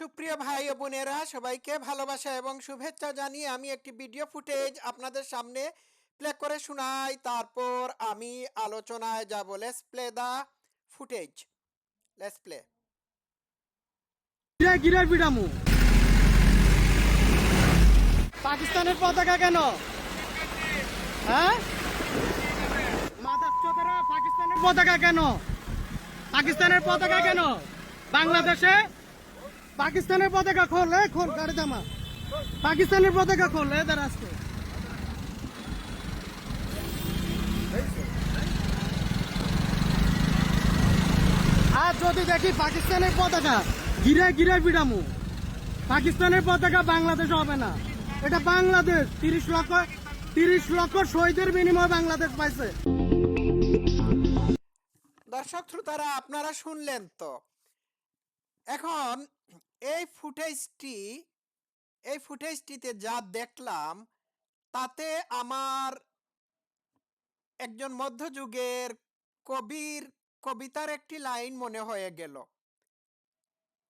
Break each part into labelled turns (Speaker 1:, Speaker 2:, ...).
Speaker 1: সুপ্রিয় ভাই ও বোনেরা, সবাইকে ভালোবাসা এবং শুভেচ্ছা জানিয়ে আমি একটি ভিডিও ফুটেজ আপনাদের সামনে প্লে করে শোনাই। তারপর আমি আলোচনায় যাব। Let's play the footage let's play
Speaker 2: গিরা গিরার পিটামু পাকিস্তানের পতাকা কেন? হ্যাঁ? পাকিস্তানের পতাকা কেন? পাকিস্তানের পতাকা কেন? বাংলাদেশে পাকিস্তানের পতাকা খোল খোল গাড়ি জামা। পাকিস্তানের পতাকা খোল, এ দাঁড়াচ্ছে আর যদি দেখি পাকিস্তানের পতাকা, গিরে গিরে পিটামু পাকিস্তানের পতাকা বাংলাদেশ হবে না। এটা বাংলাদেশ, তিরিশ লক্ষ তিরিশ লক্ষ শহীদের বিনিময়ে বাংলাদেশ পাইছে।
Speaker 1: দর্শক, শ্রোতারা, আপনারা শুনলেন তো। এখন এই ফুটেজটি এই ফুটেজটিতে যা দেখলাম, তাতে আমার একজন মধ্যযুগের কবির, কবিতার একটি লাইন মনে হয়ে গেল।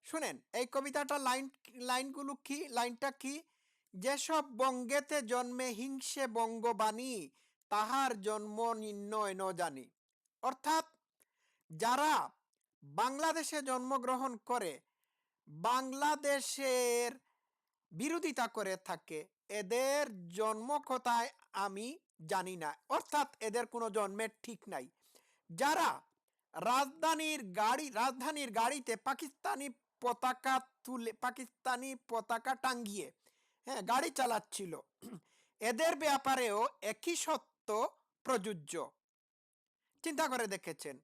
Speaker 1: শুনেন, এই কবিতাটা লাইন, লাইনগুলো কি, লাইনটা কি? যেসব বঙ্গেতে জন্মে হিংসে বঙ্গবাণী, তাহার জন্ম নির্ণয় ন জানি। অর্থাৎ যারা বাংলাদেশে জন্মগ্রহণ করে বাংলাদেশের বিরোধিতা করে থাকে। এদের জন্ম কোথায় আমি জানি না। অর্থাৎ এদের কোনো জন্মের ঠিক নাই। যারা রাজধানীর গাড়ি, রাজধানীর গাড়িতে পাকিস্তানি পতাকা তুলে, পাকিস্তানি পতাকা টাঙ্গিয়ে হ্যাঁ গাড়ি চালাচ্ছিল, এদের ব্যাপারেও একই সত্য প্রযোজ্য। চিন্তা করে দেখেছেন।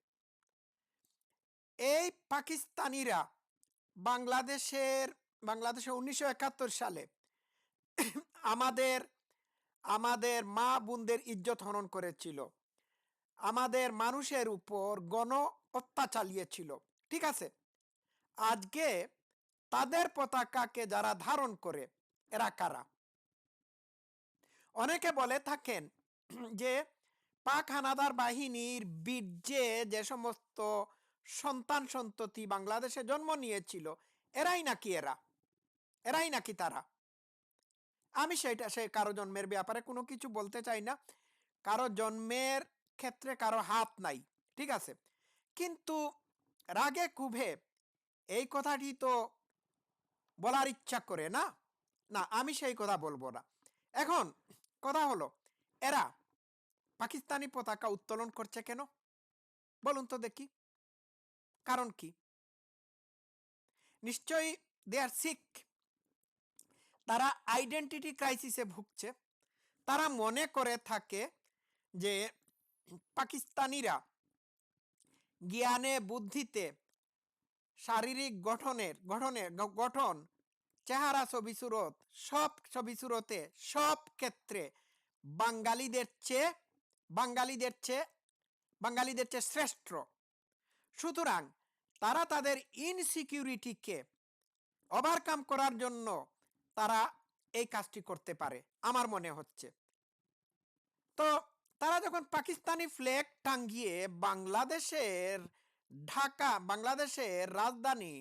Speaker 1: এই পাকিস্তানিরা বাংলাদেশের বাংলাদেশে উনিশশো একাত্তর সালে আমাদের আমাদের মা বোনদের ইজ্জত হনন করেছিল। আমাদের মানুষের উপর গণ হত্যা চালিয়েছিল ঠিক আছে? আজকে তাদের পতাকাকে যারা ধারণ করে, এরা কারা? অনেকে বলে থাকেন যে পাক হানাদার বাহিনীর বীর্যে যে সমস্ত সন্তান সন্ততি বাংলাদেশে জন্ম নিয়েছিল, এরাই নাকি এরা? এরাই নাকি তারা? আমি সেটা, সে কারও জন্মের ব্যাপারে কোনো কিছু বলতে চাই না। কারও জন্মের ক্ষেত্রে কারও হাত নাই, ঠিক আছে? কিন্তু রাগে কুভে এই কথাটি তো বলার ইচ্ছা করে না? না, আমি সেই কথা বলব না। এখন কথা হলো, এরা পাকিস্তানি পতাকা উত্তোলন করছে কেন? বলুন তো দেখি। কারণ কি? নিশ্চয়ই দে আর সিক তারা আইডেন্টিটি ক্রাইসিসে ভুগছে। তারা মনে করে থাকে যে পাকিস্তানিরা জ্ঞানে, বুদ্ধিতে, শারীরিক গঠনের গঠনের গ- গঠন, চেহারা ছবি সুরত, সব ছবি সুরতে, সব ক্ষেত্রে বাঙালিদের চেয়ে বাঙালিদের চেয়ে বাঙালিদের চেয়ে শ্রেষ্ঠ। সুতরাং তারা তাদের ইনসিকিউরিটিকে ওভারকাম করার জন্য তারা এই কাজটি করতে পারে, আমার মনে হচ্ছে। তো তারা যখন পাকিস্তানি ফ্ল্যাগ টাঙ্গিয়ে বাংলাদেশের ঢাকা, বাংলাদেশের রাজধানী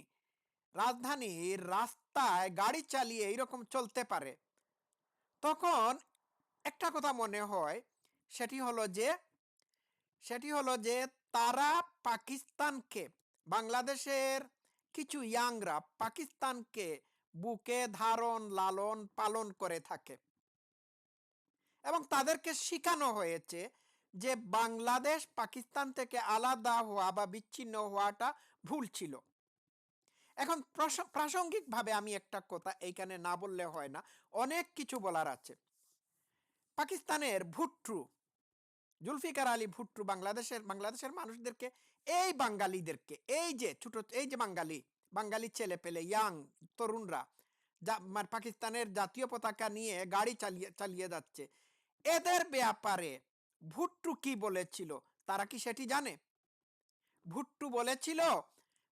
Speaker 1: রাজধানীর রাস্তায় গাড়ি চালিয়ে এইরকম চলতে পারে, তখন একটা কথা মনে হয়, সেটি হলো যে, সেটি হলো যে তারা পাকিস্তানকে, বাংলাদেশের কিছু ইয়াংরা পাকিস্তানকে বুকে ধারণ, লালন পালন করে থাকে। এবং তাদেরকে শেখানো হয়েছে যে বাংলাদেশ পাকিস্তান থেকে আলাদা হওয়া বা বিচ্ছিন্ন হওয়াটা ভুল ছিল। এখন প্রস- প্রাসঙ্গিকভাবে আমি একটা কথা এইখানে না বললে হয় না। অনেক কিছু বলার আছে। পাকিস্তানের ভুট্টু জুলফিকার আলী ভুট্টু বাংলাদেশের বাংলাদেশের মানুষদেরকে, এই বাঙালিদেরকে, এই যে ছোট, এই যে বাঙালি বাঙালি ছেলে পেলে ইয়াং তরুণরা, যা পাকিস্তানের জাতীয় পতাকা নিয়ে গাড়ি চালিয়ে চালিয়ে যাচ্ছে, এদের ব্যাপারে ভুট্টু কি বলেছিল, তারা কি সেটি জানে? ভুট্টু বলেছিল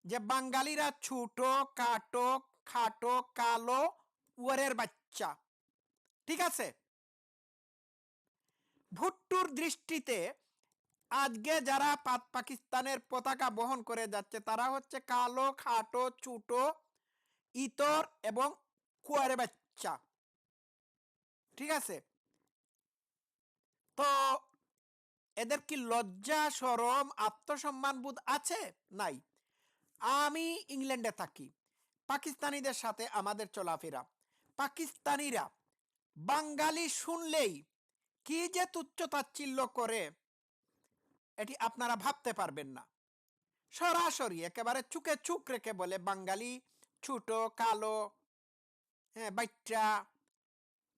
Speaker 1: যে বাঙালিরা ছোট, কাটো, খাটো, কালো, উয়ারের বাচ্চা, ঠিক আছে? ভুট্টুর দৃষ্টিতে আজকে যারা পাকিস্তানের পতাকা বহন করে যাচ্ছে, তারা হচ্ছে কালো, খাটো, চুটো, ইতর এবং কুয়ারে বাচ্চা। ঠিক আছে? তো এদের কি লজ্জা, সরম, আত্মসম্মান বোধ আছে? নাই। আমি ইংল্যান্ডে থাকি। পাকিস্তানিদের সাথে আমাদের চলাফেরা। পাকিস্তানিরা বাঙালি শুনলেই কি যে তুচ্ছ তাচ্ছিল্য করে, এটি আপনারা ভাবতে পারবেন না। সরাসরি একেবারে চুকে চুক রেখে বলে, বাঙালি, ছোট, কালো হ্যাঁ বাচ্চা।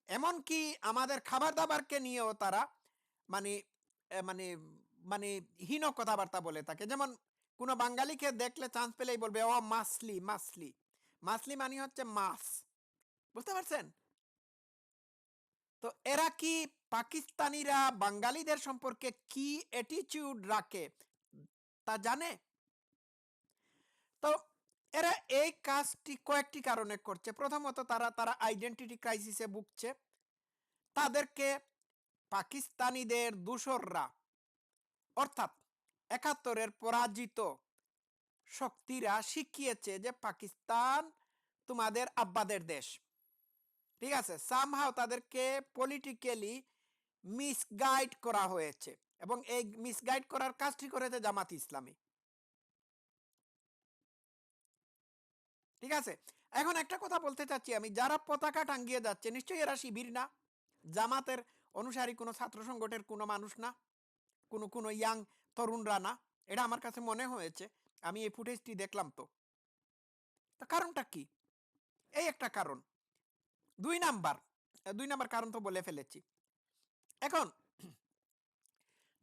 Speaker 1: এমনকি আমাদের খাবার দাবারকে নিয়েও তারা মানে মানে মানে হীন কথাবার্তা বলে থাকে। যেমন কোনো বাঙালিকে দেখলে চান্স পেলেই বলবে, ও, মাসলি মাসলি। মাসলি মানে হচ্ছে মাছ বুঝতে পারছেন? তো এরা কি পাকিস্তানিরা বাঙালিদের সম্পর্কে কি অ্যাটিটিউড রাখে, তা জানে? তো এরা এই কাজটি কয়েকটি কারণে করছে। প্রথমত তারা তারা আইডেন্টিটি ক্রাইসিসে ভুগছে। তাদেরকে পাকিস্তানিদের দূষররা অর্থাৎ একাত্তরের পরাজিত শক্তিরা শিখিয়েছে যে পাকিস্তান তোমাদের আব্বাদের দেশ। ঠিক আছে? সামহাও তাদেরকে পলিটিক্যালি মিসগাইড করা হয়েছে এবং এই মিসগাইড করার কাজটি করেছে জামাত ইসলামী। ঠিক আছে? এখন একটা কথা বলতে চাচ্ছি আমি, যারা পতাকা টাঙ্গিয়ে যাচ্ছে, নিশ্চয়ই এরা শিবির না? জামাতের অনুসারী কোনো ছাত্র সংগঠনের কোনো মানুষ না? কোনো কোনো ইয়াং তরুণরা না? এটা আমার কাছে মনে হয়েছে, আমি এই ফুটেজটি দেখলাম তো। তা কারণটা কি? এই একটা কারণ। দুই নাম্বার দুই নাম্বার কারণ তো বলে ফেলেছি। এখন,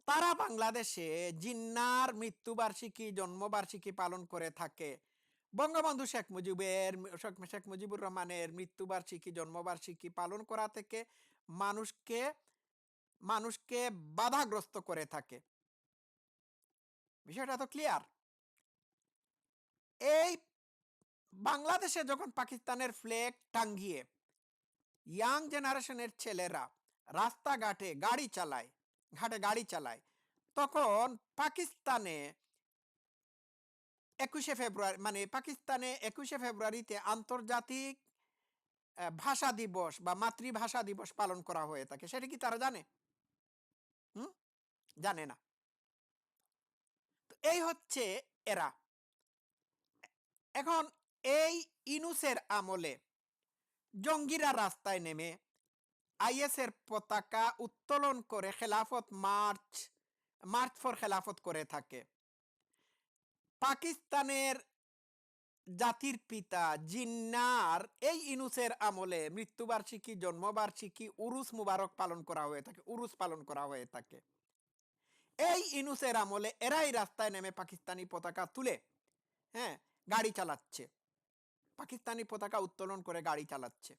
Speaker 1: তারা বাংলাদেশে জিন্নার মৃত্যুবার্ষিকী, জন্মবার্ষিকী পালন করে থাকে। বঙ্গবন্ধু শেখ মুজিবের, শেখ মুজিবুর রহমানের মৃত্যুবার্ষিকী, জন্মবার্ষিকী পালন করা থেকে মানুষকে মানুষকে বাধাগ্রস্ত করে থাকে। বিষয়টা তো ক্লিয়ার এই বাংলাদেশে যখন পাকিস্তানের ফ্লেগ টাঙ্গিয়ে ইয়াং জেনারেশনের ছেলেরা রাস্তাঘাটে গাড়ি চালায়, ঘাটে গাড়ি চালায়। তখন পাকিস্তানে একুশে ফেব্রুয়ারি মানে পাকিস্তানে একুশে ফেব্রুয়ারিতে আন্তর্জাতিক ভাষা দিবস বা মাতৃভাষা দিবস পালন করা হয়ে থাকে। সেটা কি তারা জানে? হুম? জানে না। এই হচ্ছে এরা। এখন এই ইনুসের আমলে জঙ্গিরা রাস্তায় নেমে আইএসের পতাকা উত্তোলন করে খেলাফত মার্চ মার্চ ফর খেলাফত করে থাকে পাকিস্তানের জাতির পিতা জিন্নার এই ইনুসের আমলে মৃত্যুবার্ষিকী জন্মবার্ষিকী উরুস মুবারক পালন করা হয়ে থাকে উরুস পালন করা হয়ে থাকে এই ইনুসের আমলে এরাই রাস্তায় নেমে পাকিস্তানি পতাকা তুলে হ্যাঁ গাড়ি চালাচ্ছে পাকিস্তানি পতাকা উত্তোলন করে গাড়ি চালাচ্ছে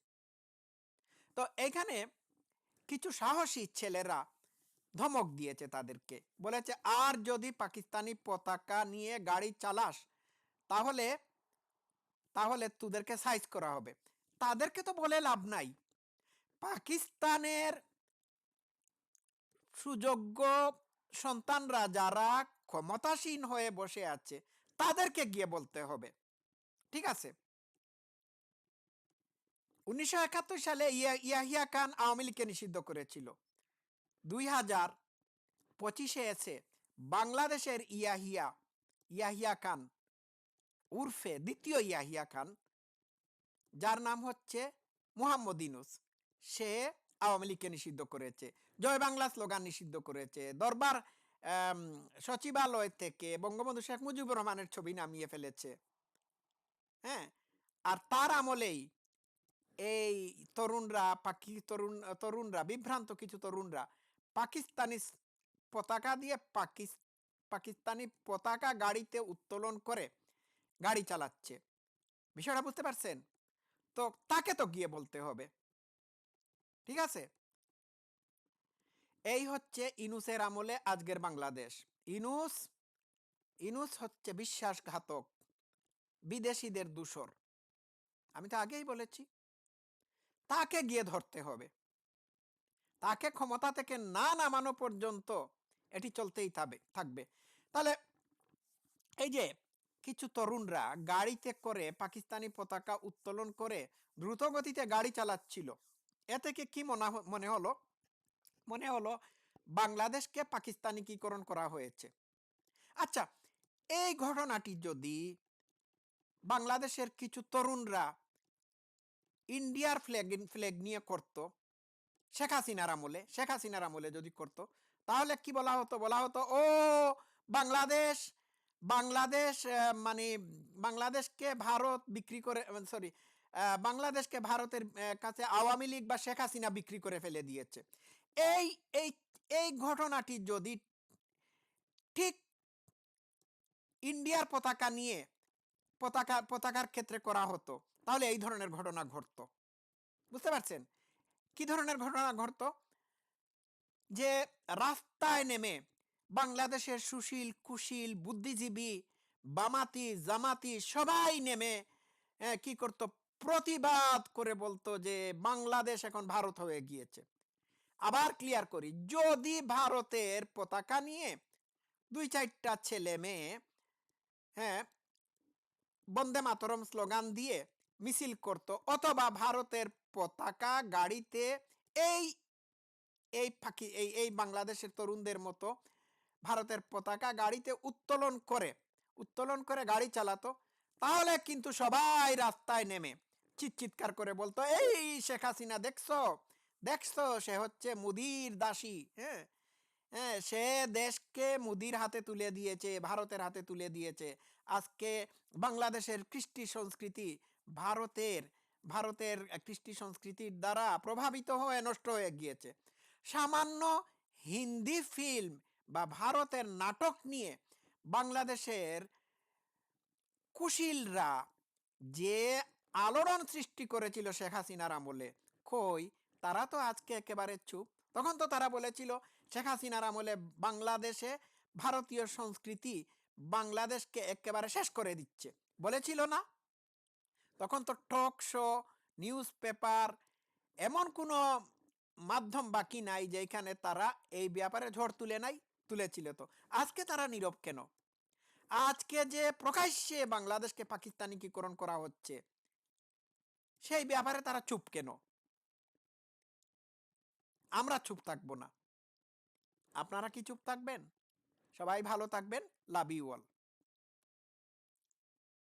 Speaker 1: তো এখানে কিছু সাহসী ছেলেরা ধমক দিয়েছে তাদেরকে। বলেছে, আর যদি পাকিস্তানি পতাকা নিয়ে গাড়ি চালাস, তাহলে তাহলে তোদেরকে সাইজ করা হবে। তাদেরকে তো বলে লাভ নাই। পাকিস্তানের সুযোগ্য সন্তানরা যারা ক্ষমতাসীন হয়ে বসে আছে, তাদেরকে গিয়ে বলতে হবে। ঠিক আছে? উনিশশো একাত্তর সালে ইয়া- ইয়াহিয়া খান আওয়ামী লীগকে নিষিদ্ধ করেছিল। দুই হাজার পঁচিশে এসে বাংলাদেশের ইয়াহিয়া ইয়াহিয়া খান, উর্ফে দ্বিতীয় ইয়াহিয়া খান, যার নাম হচ্ছে মুহাম্মদ ইনুস সে আওয়ামী লীগকে নিষিদ্ধ করেছে। জয় বাংলা স্লোগান নিষিদ্ধ করেছে। দরবার সচিবালয় থেকে বঙ্গবন্ধু শেখ মুজিবুর রহমানের ছবি নামিয়ে ফেলেছে। হ্যাঁ আর তার আমলেই এই তরুণরা পাকি তরুণ, তরুণরা, বিভ্রান্ত কিছু তরুণরা, পাকিস্তানি পতাকা দিয়ে পাকিস, পাকিস্তানি পতাকা গাড়িতে উত্তোলন করে গাড়ি চালাচ্ছে। বিষয়টা বুঝতে পারছেন? তো তাকে তো গিয়ে বলতে হবে। ঠিক আছে? এই হচ্ছে ইনুসের আমলে আজকের বাংলাদেশ। ইনুস ইনুস হচ্ছে বিশ্বাসঘাতক, বিদেশিদের দূষর। আমি তো আগেই বলেছি। তাকে গিয়ে ধরতে হবে। তাকে ক্ষমতা থেকে না নামানো পর্যন্ত এটি চলতেই থাকবে থাকবে। তাহলে এই যে কিছু তরুণরা গাড়িতে করে পাকিস্তানি পতাকা উত্তোলন করে দ্রুত গতিতে গাড়ি চালাচ্ছিল এ থেকে কি মনে মনে হলো? মনে হলো বাংলাদেশকে পাকিস্তানিকীকরণ করা হয়েছে। আচ্ছা এই ঘটনাটি যদি বাংলাদেশের কিছু তরুণরা ইন্ডিয়ার ফ্ল্যাগ ফ্ল্যাগ নিয়ে করত, শেখ হাসিনার আমলে, শেখ হাসিনার আমলে যদি করত, তাহলে কি বলা হতো? বলা হতো, ও, বাংলাদেশ বাংলাদেশ মানে বাংলাদেশকে ভারত বিক্রি করে সরি বাংলাদেশকে ভারতের কাছে আওয়ামী লীগ বা শেখ হাসিনা বিক্রি করে ফেলে দিয়েছে। এই এই এই ঘটনাটি যদি ঠিক ইন্ডিয়ার পতাকা নিয়ে পতাকা, পতাকার ক্ষেত্রে করা হতো। তাহলে এই ধরনের ঘটনা ঘটতো। বুঝতে পারছেন? কি ধরনের ঘটনা ঘটতো? যে রাস্তায় নেমে বাংলাদেশের সুশীল, কুশীল, বুদ্ধিজীবী, বামাতি, জামাতি সবাই নেমে কি করত? প্রতিবাদ করে বলতো যে বাংলাদেশ এখন ভারত হয়ে গিয়েছে। আবার ক্লিয়ার করি, যদি ভারতের পতাকা নিয়ে দুই চারটা ছেলে মেয়ে হ্যাঁ বন্দে মাতরম স্লোগান দিয়ে মিছিল করত। অথবা ভারতের পতাকা গাড়িতে এই এই ফাঁকি, এই এই বাংলাদেশের তরুণদের মতো ভারতের পতাকা গাড়িতে উত্তোলন করে উত্তোলন করে গাড়ি চালাতো। তাহলে কিন্তু সবাই রাস্তায় নেমে চিৎকার করে বলতো, এই শেখ হাসিনা দেখছ? দেখছ সে হচ্ছে মুদির দাসী। হ্যাঁ? হ্যাঁ সে দেশকে মুদির হাতে তুলে দিয়েছে, ভারতের হাতে তুলে দিয়েছে। আজকে বাংলাদেশের কৃষ্টি সংস্কৃতি ভারতের ভারতের কৃষ্টি সংস্কৃতির দ্বারা প্রভাবিত হয়ে নষ্ট হয়ে গিয়েছে। সামান্য হিন্দি ফিল্ম বা ভারতের নাটক নিয়ে বাংলাদেশের কুশীলরা যে আলোড়ন সৃষ্টি করেছিল শেখ হাসিনার আমলে, কই, তারা তো আজকে একেবারে চুপ। তখন তো তারা বলেছিল শেখ হাসিনার আমলে বাংলাদেশে ভারতীয় সংস্কৃতি বাংলাদেশকে একেবারে শেষ করে দিচ্ছে। বলেছিল না? তখন তো টক শো, নিউজ পেপার, এমন কোনো মাধ্যম বাকি নাই যেখানে তারা এই ব্যাপারে ঝড় তুলে নাই, তুলেছিল তো। আজকে তারা নীরব কেন? আজকে যে প্রকাশ্যে বাংলাদেশকে পাকিস্তানিকীকরণ করা হচ্ছে, সেই ব্যাপারে তারা চুপ কেন? আমরা চুপ থাকব না। আপনারা কি চুপ থাকবেন? সবাই ভালো থাকবেন। Love you all